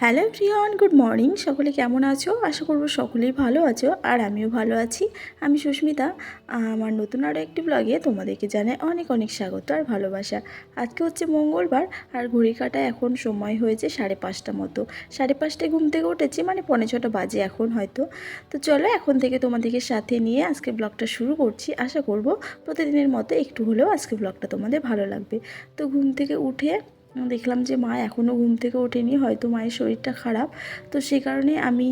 Hello প্রিয়ন good morning. সকলে কেমন আছো? আশা করব সকলেই ভালো আছো, আর আমিও ভালো আছি। আমি সুস্মিতা। আমার নতুন আরও একটি ব্লগে তোমাদেরকে জানাই অনেক অনেক স্বাগত আর ভালোবাসা। আজকে হচ্ছে মঙ্গলবার, আর ঘড়ি কাটা এখন সময় হয়েছে সাড়ে পাঁচটা মতো। সাড়ে পাঁচটায় ঘুম থেকে উঠেছি মানে পনেরো ছটা বাজে এখন হয়তো। তো চলো এখন থেকে তোমাদেরকে সাথে নিয়ে আজকে ব্লগটা শুরু করছি। আশা করব প্রতিদিনের মতো একটু হলেও আজকে ব্লগটা তোমাদের ভালো লাগবে। তো ঘুম থেকে উঠে দেখলাম যে মা এখনও ঘুম থেকে ওঠেনি, হয়তো মায়ের শরীরটা খারাপ। তো সে কারণে আমি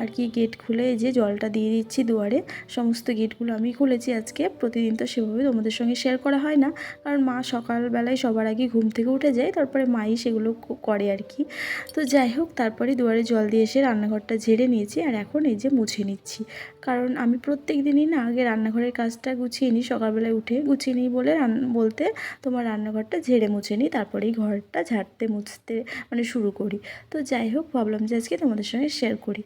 আর কি গেট খুলে যে জলটা দিয়ে দিচ্ছি দুয়ারে, সমস্ত গেটগুলো আমি খুলেছি আজকে। প্রতিদিন তো সেভাবে তোমাদের সঙ্গে শেয়ার করা হয় না, কারণ মা সকালবেলায় সবার আগে ঘুম থেকে উঠে যায়, তারপরে মাই সেগুলো করে আর কি। তো যাই হোক, তারপরে দুয়ারে জল দিয়ে এসে রান্নাঘরটা ঝেড়ে নিয়েছি আর এখন এই যে মুছে নিচ্ছি। কারণ আমি প্রত্যেক দিনই না আগে রান্নাঘরের কাজটা গুছিয়ে নিই, সকালবেলায় উঠে গুছিয়ে নিই বলে বলতে তোমার রান্নাঘরটা ঝেড়ে মুছে নিই, তারপরেই ঘরটা ঝাড়তে মুছতে মানে শুরু করি। তো যাই হোক, ভাবলাম যে আজকে তোমাদের সঙ্গে শেয়ার করি।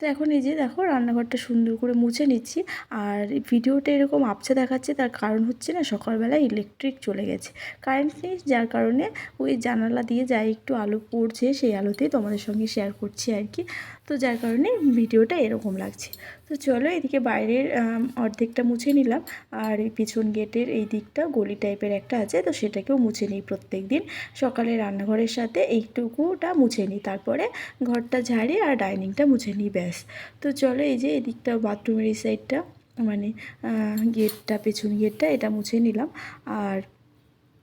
তো এখন এই যে দেখো, রান্নাঘরটা সুন্দর করে মুছে নিচ্ছি। আর ভিডিওটা এরকম আপছে দেখাচ্ছে, তার কারণ হচ্ছে না সকালবেলা ইলেকট্রিক চলে গেছে। কারেন্ট নেই, যার কারণে ওই জানালা দিয়ে যাই একটু আলো পড়ছে, সেই আলোতেই তোমাদের সঙ্গে শেয়ার করছি আর কি। তো যার কারণে ভিডিওটা এরকম লাগছে। তো চলো এদিকে বাইরের অর্ধেকটা মুছে নিলাম। আর এই পিছন গেটের এই দিকটা গলি টাইপের একটা আছে, তো সেটাকেও মুছে নিই প্রত্যেক দিন সকালে রান্নাঘরের সাথে এইটুকুটা মুছে নিই, তারপরে ঘরটা ঝাড়ি আর ডাইনিংটা মুছে নিই, ব্যাস। তো চলো এই যে এদিকটা বাথরুমের এই সাইডটা মানে গেটটা, পেছন গেটটা, এটা মুছে নিলাম। আর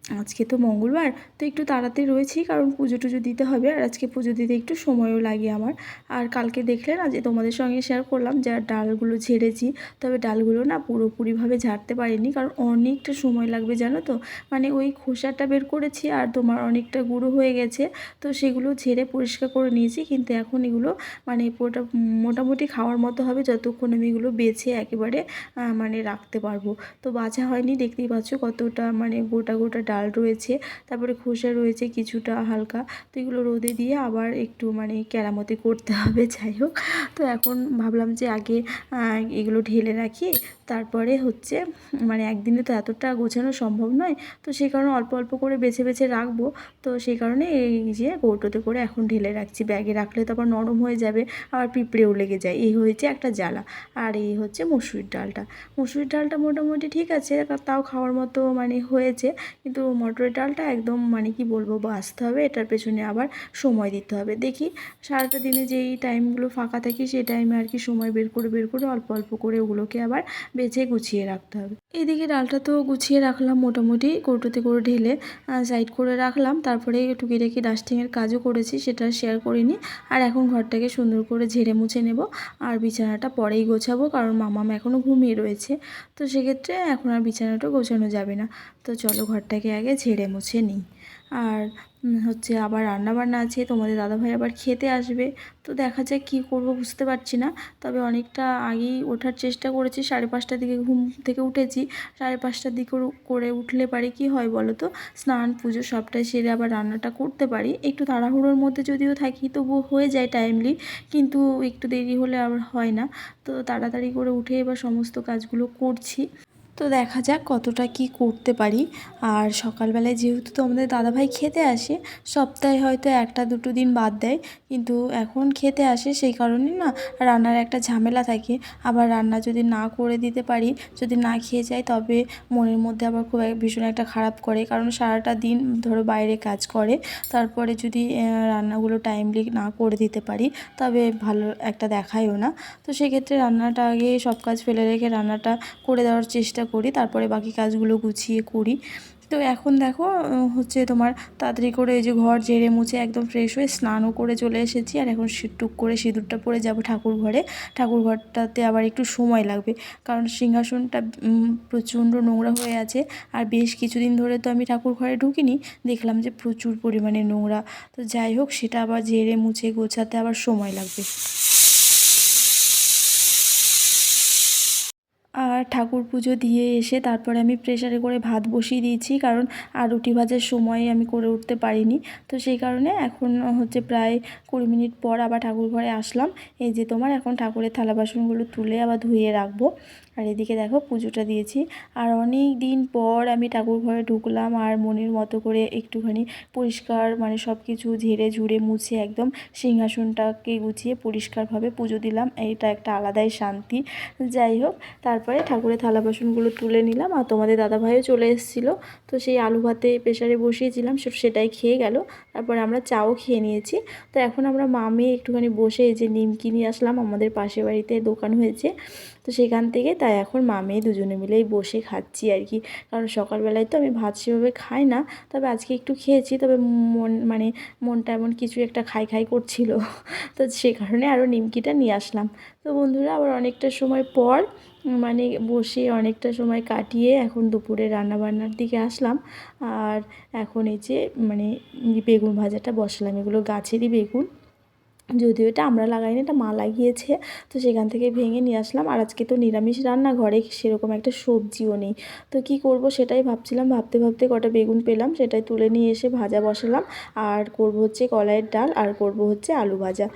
আজকে তো মঙ্গলবার, তো একটু তাড়াতাড়ি রয়েছি কারণ পুজো টুজো দিতে হবে আর আজকে পুজো দিতে একটু সময়ও লাগে আমার। আর কালকে দেখলে না যে তোমাদের সঙ্গে শেয়ার করলাম যে ডালগুলো ঝেড়েছি, তবে ডালগুলো না পুরোপুরিভাবে ঝাড়তে পারিনি কারণ অনেকটা সময় লাগবে জানো তো? মানে ওই খোসাটা বের করেছি আর তোমার অনেকটা গুঁড়ো হয়ে গেছে, তো সেগুলো ঝেড়ে পরিষ্কার করে নিয়েছি। কিন্তু এখন এগুলো মানে পুরোটা মোটামুটি খাওয়ার মতো হবে যতক্ষণ আমি এগুলো বেছে একেবারে মানে রাখতে পারব। তো বাছা হয়নি, দেখতেই পাচ্ছ কতটা মানে গোটা গোটা ডাল রয়েছে, তারপরে খোসা রয়েছে কিছুটা হালকা। তো এগুলো রোদে দিয়ে আবার একটু মানে কেরামতি করতে হবে, যাই হোক। তো এখন ভাবলাম যে আগে এগুলো ঢেলে রাখি। তারপরে হচ্ছে মানে একদিনে তো এতটা গোছানো সম্ভব নয়। তো সেই কারণে অল্প অল্প করে বেছে বেছে রাখব। তো সেই কারণে এই যে কৌটোতে করে এখন ঢেলে রাখছি। ব্যাগে রাখলে তো আবার নরম হয়ে যাবে, আবার পিঁপড়েও লেগে যায়। এই হয়েছে একটা জ্বালা। আর এই হচ্ছে মসুরির ডালটা। মসুরির ডালটা মোটামুটি ঠিক আছে তাও খাওয়ার মতো মানে হয়েছে। কিন্তু মটরের ডালটা একদম মানে কি বলব বাঁচতে হবে, এটার পেছনে আবার সময় দিতে হবে। দেখি সারাটা দিনে যেই টাইমগুলো ফাঁকা থাকি সেই টাইমে আর কি সময় বের করে বের করে অল্প অল্প করে ওগুলোকে আবার বেছে গুছিয়ে রাখতে হবে। এদিকে ডালটা তো গুছিয়ে রাখলাম মোটামুটি, কৌটোতে করে ঢেলে সাইড করে রাখলাম। তারপরে টুকিটাকি ডাস্টিংয়ের কাজও করেছি, সেটা শেয়ার করিনি। আর এখন ঘরটাকে সুন্দর করে ঝেড়ে মুছে নেব, আর বিছানাটা পরেই গোছাবো, কারণ মামাম এখনও ঘুমিয়ে রয়েছে। তো সেক্ষেত্রে এখন আর বিছানাটা গোছানো যাবে না। তো চলো ঘরটাকে আগে ঝেড়ে মুছে নিই। আর হচ্ছে আবার রান্না বান্না আছে, তোমাদের দাদাভাই আবার খেতে আসবে। তো দেখা যাক কী করব বুঝতে পারছি না। তবে অনেকটা আগেই ওঠার চেষ্টা করেছি, সাড়ে পাঁচটার দিকে ঘুম থেকে উঠেছি। সাড়ে পাঁচটার দিকে করে উঠলে পারে কি হয় বলো তো? স্নান, পুজো সবটাই সেরে আবার রান্নাটা করতে পারি। একটু তাড়াহুড়োর মধ্যে যদিও থাকি, তবুও হয়ে যায় টাইমলি কিন্তু একটু দেরি হলে আবার হয় না। তো তাড়াতাড়ি করে উঠে এবার সমস্ত কাজগুলো করছি। তো দেখা যাক কতটা কি করতে পারি। আর সকালবেলায় যেহেতু তো আমাদের দাদাভাই খেতে আসে, সপ্তাহে হয়তো একটা দুটো দিন বাদ দেয়। কিন্তু এখন খেতে আসে সেই কারণে না রান্নার একটা ঝামেলা থাকে। আবার রান্না যদি না করে দিতে পারি, যদি না খেয়ে যায় তবে মনের মধ্যে আবার খুব ভীষণ একটা খারাপ করে। কারণ সারাটা দিন ধরো বাইরে কাজ করে, তারপরে যদি রান্নাগুলো টাইমলি না করে দিতে পারি তবে ভালো একটা দেখায়ও না। তো সেক্ষেত্রে রান্নাটা আগে সব কাজ ফেলে রেখে রান্নাটা করে দেওয়ার চেষ্টা করি, তারপরে বাকি কাজগুলো গুছিয়ে করি। তো এখন দেখো হচ্ছে তোমার তাড়াতাড়ি করে এই যে ঘর ঝেড়ে মুছে একদম ফ্রেশ হয়ে স্নানও করে চলে এসেছি। আর এখন টুক করে সিঁদুরটা পরে যাব ঠাকুর ঘরে। ঠাকুর ঘরটাতে আবার একটু সময় লাগবে। কারণ সিংহাসনটা প্রচণ্ড নোংরা হয়ে আছে। আর বেশ কিছুদিন ধরে তো আমি ঠাকুর ঘরে ঢুকিনি, দেখলাম যে প্রচুর পরিমাণে নোংরা। তো যাই হোক, সেটা আবার ঝেড়ে মুছে গোছাতে আবার সময় লাগবে। আর ঠাকুর পুজো দিয়ে এসে তারপরে আমি প্রেশারে করে ভাত বসিয়ে দিয়েছি, কারণ আর রুটি ভাজার সময় আমি করে উঠতে পারিনি। তো সেই কারণে এখন হচ্ছে প্রায় কুড়ি মিনিট পর আবার ঠাকুর ঘরে আসলাম। এই যে তোমার এখন ঠাকুরের থালা বাসনগুলো তুলে আবার ধুয়ে রাখব। আর এদিকে দেখো পুজোটা দিয়েছি। আর অনেক দিন পর আমি ঠাকুর ঘরে ঢুকলাম আর মনের মতো করে একটুখানি পরিষ্কার মানে সব কিছু ঝেড়ে ঝুড়ে মুছে একদম সিংহাসনটাকে গুছিয়ে পরিষ্কারভাবে পুজো দিলাম। এটা একটা আলাদাই শান্তি। যাই হোক, তারপরে ঠাকুরের থালা বাসনগুলো তুলে নিলাম আর তোমাদের দাদাভাইও চলে এসেছিল। তো সেই আলু ভাতে প্রেশারে বসিয়েছিলাম সেটাই খেয়ে গেল। তারপরে আমরা চাও খেয়ে নিয়েছি। তো এখন আমরা মামে একটুখানি বসে এই যে নিমকি নিয়ে আসলাম, আমাদের পাশের বাড়িতে দোকান হয়েছে। তো সেখান থেকে তাই এখন মামে দুজনে মিলেই বসে খাচ্ছি আর কি। কারণ সকালবেলায় তো আমি ভাত সেভাবে খাই না, তবে আজকে একটু খেয়েছি, তবে মন মানে মনটা এমন কিছু একটা খাই খাই করছিল। তো সে কারণে আরও নিমকিটা নিয়ে আসলাম। তো বন্ধুরা, আবার অনেকটা সময় পর মানে বসে অনেকটা সময় কাটিয়ে এখন দুপুরে রান্নাবান্নার দিকে আসলাম। আর এখন এই যে মানে বেগুন ভাজাটা বসালাম। এগুলো গাছেরই বেগুন। যদিও এটা আমরা লাগাইনি, এটা মা লাগিয়েছে। তো সেখান থেকে ভেঙে নিয়ে আসলাম। আর আজকে তো নিরামিষ রান্না, ঘরে সেরকম একটা সবজিও নেই। তো কি করব সেটাই ভাবছিলাম, ভাবতে ভাবতে কটা বেগুন পেলাম, সেটাই তুলে নিয়ে এসে ভাজা বসালাম। আর করব হচ্ছে কলাইয়ের ডাল, আর করব হচ্ছে আলু ভাজা।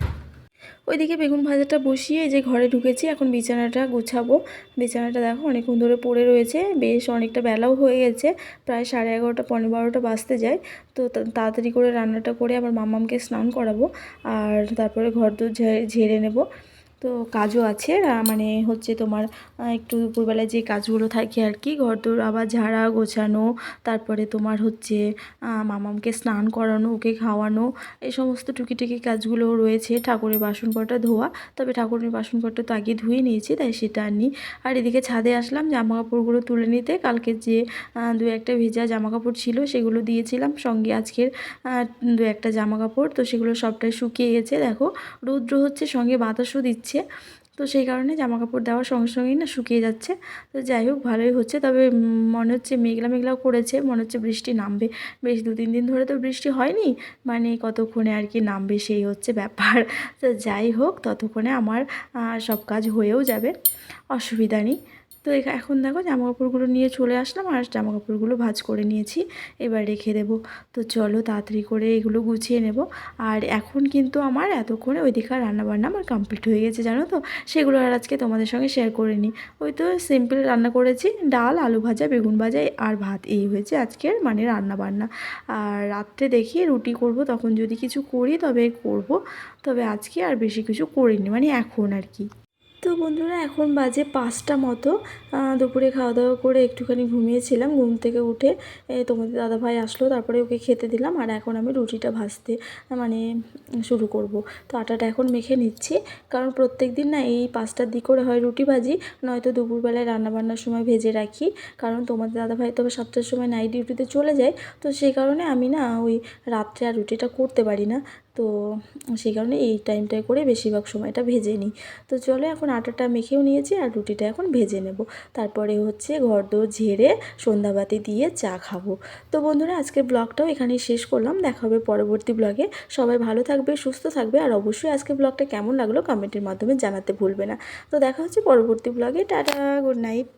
ওইদিকে বেগুন ভাজাটা বসিয়ে যে ঘরে ঢুকেছি, এখন বিছানাটা গোছাবো। বিছানাটা দেখো অনেকক্ষণ ধরে পড়ে রয়েছে, বেশ অনেকটা বেলাও হয়ে গেছে, প্রায় সাড়ে এগারোটা পনেরো বারোটা বাজতে যায়। তো তাড়াতাড়ি করে রান্নাটা করে আবার মামামকে স্নান করাবো, আর তারপরে ঘর দোর ঝেড়ে নেব। তো কাজও আছে মানে হচ্ছে তোমার একটু দুপুরবেলায় যে কাজগুলো থাকে আর কি ঘর দোর আবার ঝাড়া গোছানো, তারপরে তোমার হচ্ছে মামামকে স্নান করানো, ওকে খাওয়ানো, এই সমস্ত টুকিটাকি কাজগুলো রয়েছে, ঠাকুরের বাসন ধোয়া, তবে ঠাকুরের বাসন কটা তো আগে ধুয়ে নিয়েছি, তাই সেটা আর নিই। আর এদিকে ছাদে আসলাম জামা কাপড়গুলো তুলে নিতে, কালকে যে দু একটা ভেজা জামা কাপড় ছিল সেগুলো দিয়েছিলাম, সঙ্গে আজকের দু একটা জামা কাপড় তো সেগুলো সবটাই শুকিয়ে গেছে, দেখো, রৌদ্র হচ্ছে সঙ্গে বাতাসও দিচ্ছে তো সেই কারণে জামা কাপড় দেওয়ার সঙ্গে সঙ্গেই না শুকিয়ে যাচ্ছে। তো যাই হোক, ভালোই হচ্ছে। তবে মনে হচ্ছে মেঘলা মেঘলাও করেছে, মনে হচ্ছে বৃষ্টি নামবে। বেশ দু তিন দিন ধরে তো বৃষ্টি হয়নি মানে কতক্ষণে আর কি নামবে সেই হচ্ছে ব্যাপার। তো যাই হোক, ততক্ষণে আমার সব কাজ হয়েও যাবে, অসুবিধা নেই। তো এখা- এখন দেখো জামা কাপড়গুলো নিয়ে চলে আসলাম আর জামা কাপড়গুলো ভাঁজ করে নিয়েছি। এবার রেখে দেবো। তো চলো তাড়াতাড়ি করে এগুলো গুছিয়ে নেব। আর এখন কিন্তু আমার এতক্ষণে ওইদিকার রান্নাবান্না আমার কমপ্লিট হয়ে গেছে, জানো তো? সেগুলো আর আজকে তোমাদের সঙ্গে শেয়ার করে নিই। ওই তো সিম্পল রান্না করেছি। ডাল, আলু ভাজা, বেগুন ভাজা আর ভাত। এই হয়েছে আজকের মানে রান্না বান্না আর রাত্রে দেখি রুটি করব, তখন যদি কিছু করি তবে করব। তবে আজকে আর বেশি কিছু করিনি মানে এখন আর কি। তো বন্ধুরা, এখন বাজে পাঁচটা মতো। দুপুরে খাওয়া দাওয়া করে একটুখানি ঘুমিয়েছিলাম, ঘুম থেকে উঠে তোমাদের দাদাভাই আসলো, তারপরে ওকে খেতে দিলাম, আর এখন আমি রুটিটা ভাজতে মানে শুরু করব। তো আটাটা এখন মেখে নিচ্ছি, কারণ প্রত্যেক দিন না এই পাঁচটার দিক করে হয় রুটি ভাজি, নয়তো দুপুরবেলায় রান্নাবান্নার সময় ভেজে রাখি, কারণ তোমাদের দাদাভাই তো সাতটার সময় নাইট ডিউটিতে চলে যায়, তো সেই কারণে আমি না ওই রাত্রে আর রুটিটা করতে পারি না। তো সেই কারণে এই টাইমটায় করে বেশিরভাগ সময়টা ভেজে নিই। তো চলো এখন আটাটা মেখেও নিয়েছি আর রুটিটা এখন ভেজে নেব। তারপরে হচ্ছে ঘর দোর ঝেড়ে সন্ধ্যাবাতি দিয়ে চা খাব। তো বন্ধুরা, আজকের ব্লগটাও এখানেই শেষ করলাম। দেখা হবে পরবর্তী ব্লগে। সবাই ভালো থাকবে, সুস্থ থাকবে আর অবশ্যই আজকের ব্লগটা কেমন লাগল কমেন্টের মাধ্যমে জানাতে ভুলবে না। তো দেখা হচ্ছে পরবর্তী ব্লগে। Tata, good night.